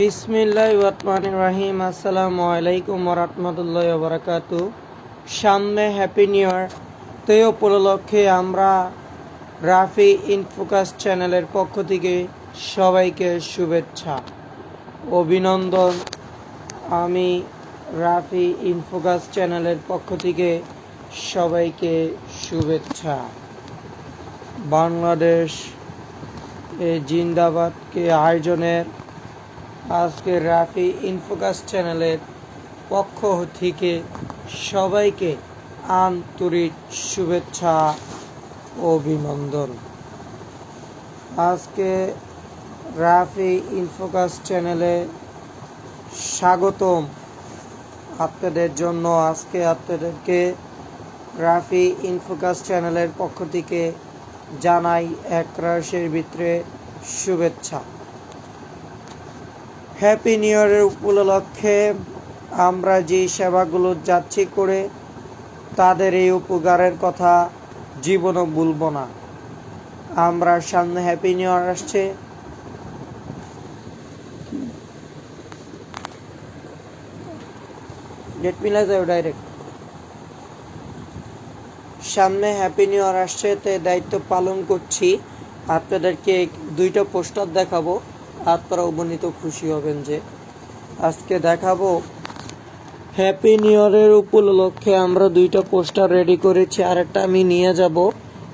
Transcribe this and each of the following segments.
বিসমিল্লাহ রহমান রাহিম। আসসালামু আলাইকুম রহমতুল্লাহ বারাকাতু সামনে হ্যাপি নিউ ইয়ার তো উপলক্ষে আমরা রাফি ইনফোকাস চ্যানেলের পক্ষ থেকে সবাইকে শুভেচ্ছা, অভিনন্দন। আমি রাফি ইনফোকাস চ্যানেলের পক্ষ থেকে সবাইকে শুভেচ্ছা। বাংলাদেশ এ জিন্দাবাদকে আয়োজনের আজকে রাফি ইনফোকাস চ্যানেলের পক্ষ থেকে সবাইকে আন্তরিক শুভেচ্ছা, অভিনন্দন। আজকে রাফি ইনফোকাস চ্যানেলে স্বাগতম। আপনাদের জন্য আজকে আপনাদেরকে রাফি ইনফোকাস চ্যানেলের পক্ষ থেকে জানাই এক রাশের ভিতরে শুভেচ্ছা। হ্যাপি নিউ ইয়ারের উপলক্ষে আমরা যে সেবাগুলো যাচ্ছি করে, তাদের এই উপকারের কথা জীবনও ভুলব না। আমরা সামনে হ্যাপি নিউ ইয়ার আসছে। ডেট ডাইরেক্ট সামনে হ্যাপি নিউ ইয়ার আসছে, তে দায়িত্ব পালন করছি। আপনাদেরকে দুইটা পোস্টার দেখাবো। আপনারা অবনীত খুশি হবেন যে আজকে দেখাবো হ্যাপি নিউ ইয়ারের উপলক্ষে আমরা দুইটা পোস্টার রেডি করেছি। আর একটা আমি নিয়ে যাব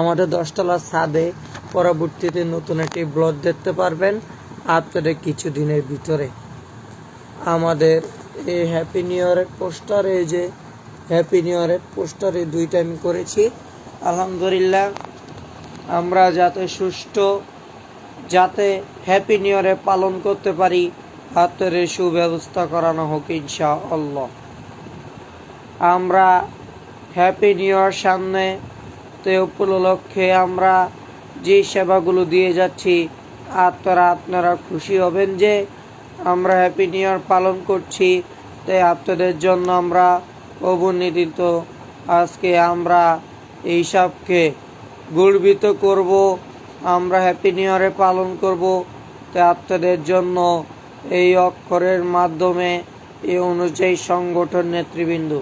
আমাদের দশতলা ছাদে। পরবর্তীতে নতুন একটি ব্লগ দেখতে পারবেন আপনাদের কিছুদিনের ভিতরে। আমাদের এই হ্যাপি নিউ ইয়ারের পোস্টার, এই যে হ্যাপি নিউ ইয়ারের পোস্টার, এই দুইটা আমি করেছি। আলহামদুলিল্লাহ, আমরা যাতে সুষ্ঠু যাতে হ্যাপি নিউ পালন করতে পারি, হাতের সুব্যবস্থা করানো হোক ইনশা আল্লাহ আমরা হ্যাপি নিউ সামনে তো উপলক্ষে আমরা যে সেবাগুলো দিয়ে যাচ্ছি, আপনারা আপনারা খুশি হবেন যে আমরা হ্যাপি নিউ পালন করছি। তাই আপনাদের জন্য আমরা অবনীত। আজকে আমরা এইসবকে গর্বিত করব। আমরা হ্যাপি নিউ ইয়ারে পালন করব। তাই আপনাদের জন্য এই অক্ষরের মাধ্যমে, এই অনুযায়ী সংগঠন নেতৃবৃন্দ।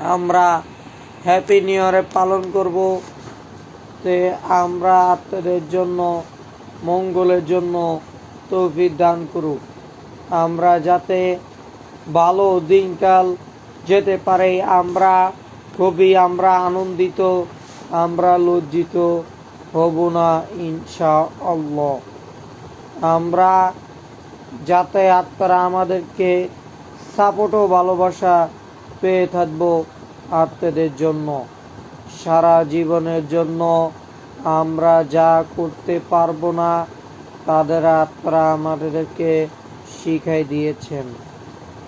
আমরা হ্যাপি নিউ ইয়ারে পালন করব। তে আমরা আপনাদের জন্য, মঙ্গলের জন্য তৌফিক দান করুক। আমরা যাতে ভালো দিনকাল যেতে পারে। আমরা খুবই, আমরা আনন্দিত, আমরা লজ্জিত। হব না ইনশা আল্লাহ আমরা যাতে আপনারা আমাদেরকে সাপোর্ট ও ভালোবাসা পেয়ে থাকব আপনাদের জন্য। সারা জীবনের জন্য আমরা যা করতে পারব না, তাদের আত্মারা আমাদেরকে শিখাই দিয়েছেন।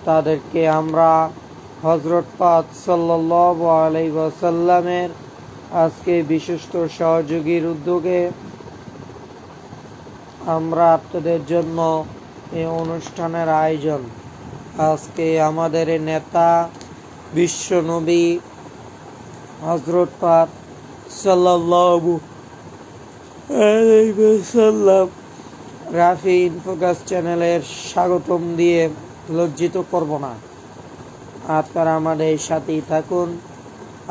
তাদেরকে আমরা হজরত পাক সাল্লাহ আলাই ওয়াসাল্লামের আজকে বিশিষ্ট সহযোগীর উদ্যোগে আমরা আপনাদের জন্য এই অনুষ্ঠানের আয়োজন। আজকে আমাদের নেতা বিশ্বনবী হজরত পাক সাল্লাল্লাহু ওয়াসাল্লাম রাফি ইনফোকাস চ্যানেলের স্বাগতম দিয়ে লজ্জিত করব না। আপনারা আমাদের সাথেই থাকুন।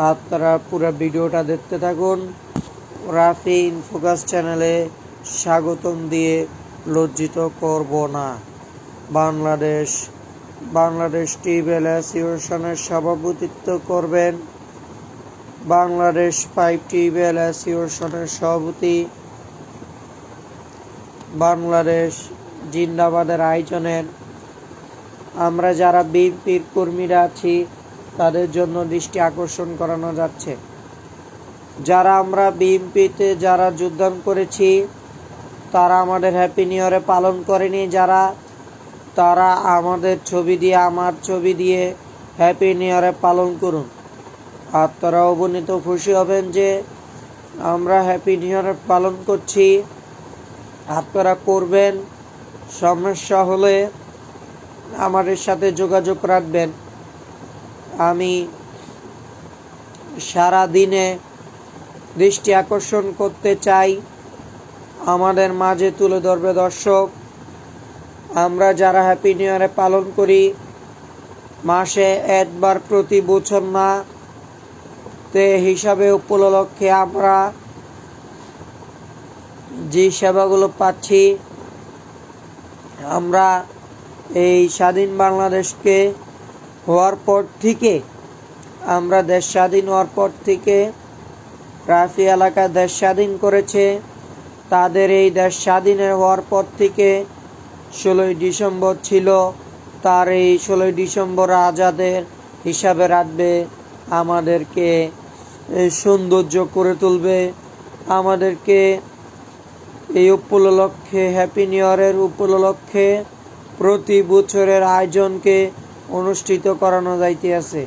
আপনারা পুরো ভিডিওটা দেখতে থাকুন। রাফি ইনফোকাস চ্যানেলে স্বাগতম দিয়ে লজ্জিত করব না। বাংলাদেশ বাংলাদেশ টিভেল অ্যাসোসিয়েশনের সভাপতিত্ব করবেন বাংলাদেশ পাইপ টিভেল অ্যাসোসিয়েশনের সভাপতি। বাংলাদেশ জিন্দাবাদের আয়োজনের। আমরা যারা বিএনপির কর্মীরা আছি তাদের জন্য দৃষ্টি আকর্ষণ করানো যাচ্ছে। যারা আমরা বিএনপিতে যারা যোগদান করেছি, তারা আমাদের হ্যাপি নিউ ইয়ারে পালন করেনি। যারা, তারা আমাদের ছবি দিয়ে, আমার ছবি দিয়ে হ্যাপি নিউ ইয়ারে পালন করুন। আর তারা অবনীত খুশি হবেন যে আমরা হ্যাপি নিউ ইয়ারে পালন করছি। আপনারা করবেন, সমস্যা হলে আমাদের সাথে যোগাযোগ রাখবেন। আমি সারা দিনে দৃষ্টি আকর্ষণ করতে চাই। আমাদের মাঝে তুলে ধরবে দর্শক, আমরা যারা হ্যাপি নিউ ইয়ারে পালন করি, মাসে একবার প্রতি বছর না, তে হিসাবে উপলক্ষে আমরা যে সেবাগুলো পাচ্ছি, আমরা এই স্বাধীন বাংলাদেশকে হওয়ার পর থেকে আমরা দেশ স্বাধীন হওয়ার পর থেকে রাফি এলাকা দেশ স্বাধীন করেছে। তাদের এই দেশ স্বাধীনের হওয়ার পর থেকে ষোলোই ডিসেম্বর ছিল। তার এই ষোলোই ডিসেম্বর আজাদের হিসাবে রাখবে। আমাদেরকে সৌন্দর্য করে তুলবে। আমাদেরকে এই উপলক্ষে হ্যাপি নিউ ইয়ারের উপলক্ষে প্রতি বছরের আয়োজনকে অনুষ্ঠিত করানো যাইতেছে।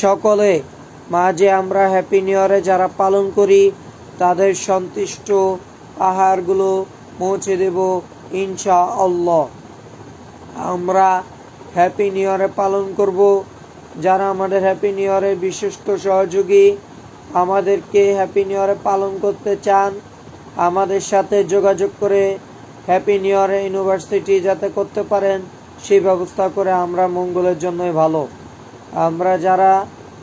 সকলে মাঝে আমরা হ্যাপি নিউ ইয়ারে যারা পালন করি, তাদের সন্তুষ্ট আহারগুলো পৌঁছে দেব ইনশা আল্লাহ আমরা হ্যাপি নিউ ইয়ারে পালন করব। যারা আমাদের হ্যাপি নিউ বিশিষ্ট সহযোগী, আমাদেরকে হ্যাপি নিউ ইয়ারে পালন করতে চান, আমাদের সাথে যোগাযোগ করে হ্যাপি নিউ ইয়ারে ইউনিভার্সিটি যাতে করতে পারেন সেই ব্যবস্থা করে আমরা মঙ্গলের জন্যই ভালো। আমরা যারা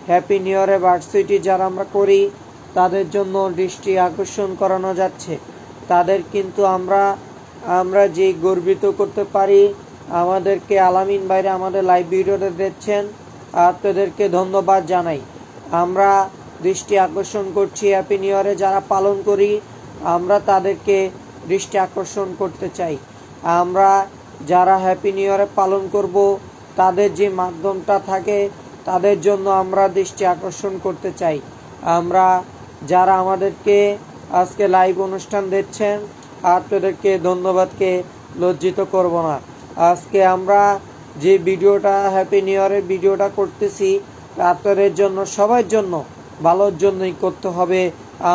হ্যাপি নিউ ইয়ারে ভার্সিটি যারা আমরা করি, তাদের জন্য দৃষ্টি আকর্ষণ করানো যাচ্ছে। তাদের কিন্তু আমরা আমরা যে গর্বিত করতে পারি, আমাদেরকে আলামিন বাইরে আমাদের লাইভ ভিডিওতে দিচ্ছেন আপনাদেরকে ধন্যবাদ জানাই। আমরা দৃষ্টি আকর্ষণ করছি হ্যাপি নিউ ইয়ারে যারা পালন করি, আমরা তাদেরকে দৃষ্টি আকর্ষণ করতে চাই। আমরা যারা হ্যাপি নিউ ইয়ারে পালন করব, তাদের যে মাধ্যমটা থাকে, তাদের জন্য আমরা দৃষ্টি আকর্ষণ করতে চাই। আমরা যারা আমাদেরকে আজকে লাইভ অনুষ্ঠান দিচ্ছেন আপনাদেরকে ধন্যবাদকে লজ্জিত করব না। আজকে আমরা যে ভিডিওটা হ্যাপি নিউ ইয়ারের ভিডিওটা করতেছি, আপনাদের জন্য, সবার জন্য, ভালোর জন্যই করতে হবে।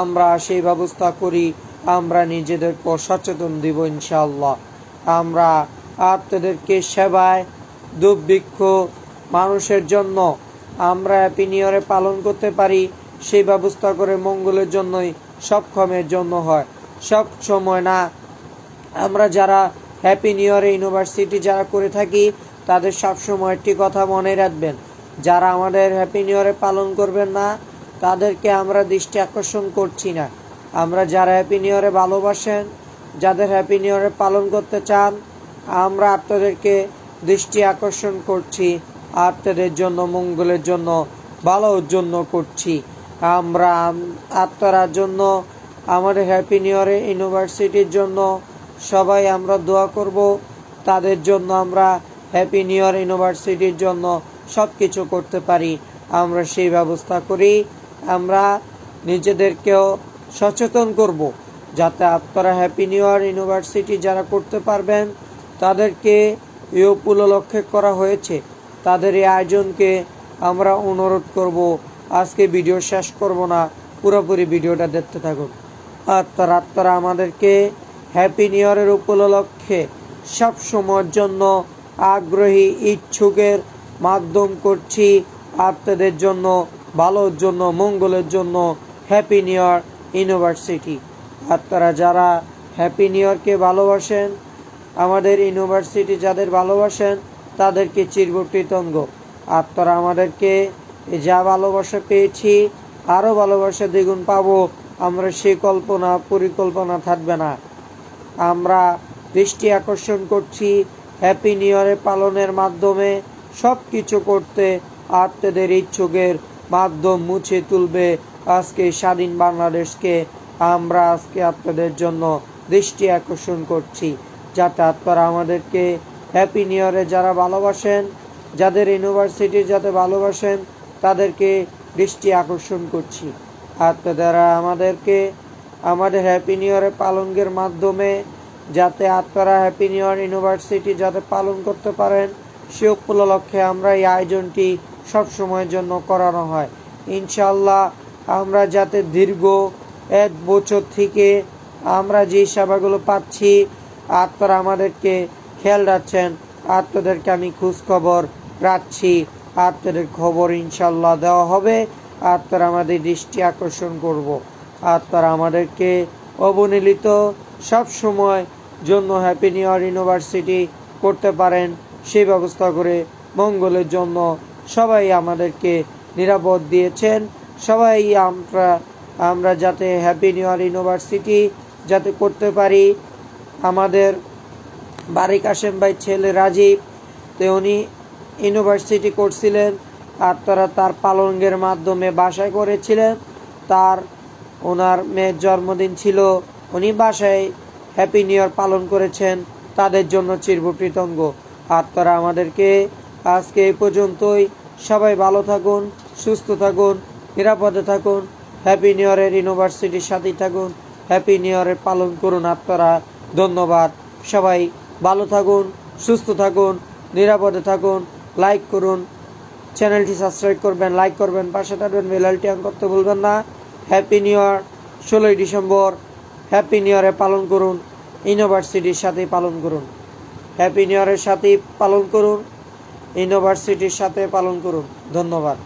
আমরা সেই ব্যবস্থা করি, আমরা নিজেদেরকে সচেতন দিব ইনশাআল্লাহ। আমরা আপনাদেরকে সেবায় দুর্ভিক্ষ মানুষের জন্য আমরা হ্যাপি নিউ পালন করতে পারি, সেই ব্যবস্থা করে মঙ্গলের জন্যই, সক্ষমের জন্য হয়। সব সময় না, আমরা যারা হ্যাপি নিউ ইয়ার ইউনিভার্সিটি যারা করে থাকি, তাদের সবসময় একটি কথা মনে রাখবেন, যারা আমাদের হ্যাপি নিউ ইয়ারে পালন করবেন না, তাদেরকে আমরা দৃষ্টি আকর্ষণ করছি না। আমরা যারা হ্যাপি নিউ ইয়ারে ভালোবাসেন, যাদের হ্যাপি নিউ ইয়ারে পালন করতে চান আমরা আপনাদেরকে দৃষ্টি আকর্ষণ করছি, আপনাদের জন্য, মঙ্গলের জন্য, ভালোর জন্য করছি। আমরা আম- আপনার জন্য, আমাদের হ্যাপি নিউ ইউনিভার্সিটির জন্য সবাই আমরা দোয়া করব। তাদের জন্য আমরা হ্যাপি নিউ ইউনিভার্সিটির জন্য সব কিছু করতে পারি। আমরা সেই ব্যবস্থা করি। আমরা নিজেদেরকেও সচেতন করব, যাতে আপনারা হ্যাপি নিউ ইয়ার ইউনিভার্সিটি যারা করতে পারবেন তাদেরকে এ উপলক্ষে করা হয়েছে। তাদের এই আয়োজনকে আমরা অনুরোধ করব। আজকে ভিডিও শেষ করব না, পুরোপুরি ভিডিওটা দেখতে থাকুন। আর তারা তারা আমাদেরকে হ্যাপি নিউ ইয়ারের উপলক্ষে সব সময়ের জন্য আগ্রহী, ইচ্ছুকের মাধ্যম করছি। আপনাদের জন্য, ভালোর জন্য, মঙ্গলের জন্য হ্যাপি নিউ ইয়ার ইউনিভার্সিটি আপনারা যারা হ্যাপি নিউ ইয়ারকে ভালোবাসেন আমাদের ইউনিভার্সিটি যাদের ভালোবাসেন, তাদেরকে চিরকৃতজ্ঞ। আপনারা আমাদেরকে যা ভালোবাসা পেয়েছি আরও ভালোবাসা দ্বিগুণ পাবো, আমরা সেই কল্পনা, পরিকল্পনা থাকবে না। আমরা দৃষ্টি আকর্ষণ করছি হ্যাপি নিউ পালনের মাধ্যমে সব কিছু করতে আপনাদের ইচ্ছুকের মাধ্যম মুছে তুলবে আজকে স্বাধীন বাংলাদেশকে। আমরা আজকে আপনাদের জন্য দৃষ্টি আকর্ষণ করছি। যাতে আপনারা আমাদেরকে হ্যাপি নিউ ইয়ারে যারা ভালোবাসেন, যাদের ইউনিভার্সিটি যাতে ভালোবাসেন, তাদেরকে দৃষ্টি আকর্ষণ করছি। আপনারা আমাদেরকে আমাদের হ্যাপি নিউ ইয়ারে পালনের মাধ্যমে যাতে আপনারা হ্যাপি নিউ ইয়ার ইউনিভার্সিটি যাতে পালন করতে পারেন, সে উপলক্ষে আমরা এই আয়োজনটি সব সময়ের জন্য করানো হয়। ইনশাল্লাহ আমরা যাতে দীর্ঘ এক বছর থেকে আমরা যে সেবাগুলো পাচ্ছি আপনারা আমাদেরকে খেয়াল রাখছেন আপনাদেরকে আমি খোঁজ খবর রাখছি আপনাদের খবর ইনশাল্লাহ দেওয়া হবে আপনারা আমাদের দৃষ্টি আকর্ষণ করব। আপনারা আমাদেরকে অবনীলিত সব সময় জন্য হ্যাপি নিউ ইয়ার ইউনিভার্সিটি করতে পারেন, সেই ব্যবস্থা করে মঙ্গলের জন্য সবাই আমাদেরকে নিরাপদ দিয়েছেন। সবাই আমরা আমরা যাতে হ্যাপি নিউ ইয়ার ইউনিভার্সিটি যাতে করতে পারি আমাদের বারিক আসেম ভাই ছেলে রাজীব, তো উনি ইউনিভার্সিটি করছিলেন আর তারা তার পালঙ্গের মাধ্যমে বাসায় করেছিলেন। তার ওনার মেয়ের জন্মদিন ছিল, উনি বাসায় হ্যাপি নিউ ইয়ার পালন করেছেন, তাদের জন্য চিরকৃতজ্ঞ আর তারা আমাদেরকে আজকে এই পর্যন্তই। সবাই ভালো থাকুন, সুস্থ থাকুন, নিরাপদে থাকুন হ্যাপি নিউ ইয়ারের ইউনিভার্সিটির সাথেই থাকুন হ্যাপি নিউ ইয়ারের পালন করুন আপনারা। ধন্যবাদ। সবাই ভালো থাকুন, সুস্থ থাকুন, নিরাপদে থাকুন লাইক করুন। চ্যানেলটি সাবস্ক্রাইব করবেন লাইক করবেন, পাশে থাকবেন বেলালটি অন করতে ভুলবেন না। হ্যাপি নিউ ইয়ার ষোলোই ডিসেম্বর। হ্যাপি নিউ ইয়ারে পালন করুন, ইউনিভার্সিটির সাথে পালন করুন। হ্যাপি নিউ ইয়ারের সাথেই পালন করুন, ইউনিভার্সিটির সাথে পালন করুন। ধন্যবাদ।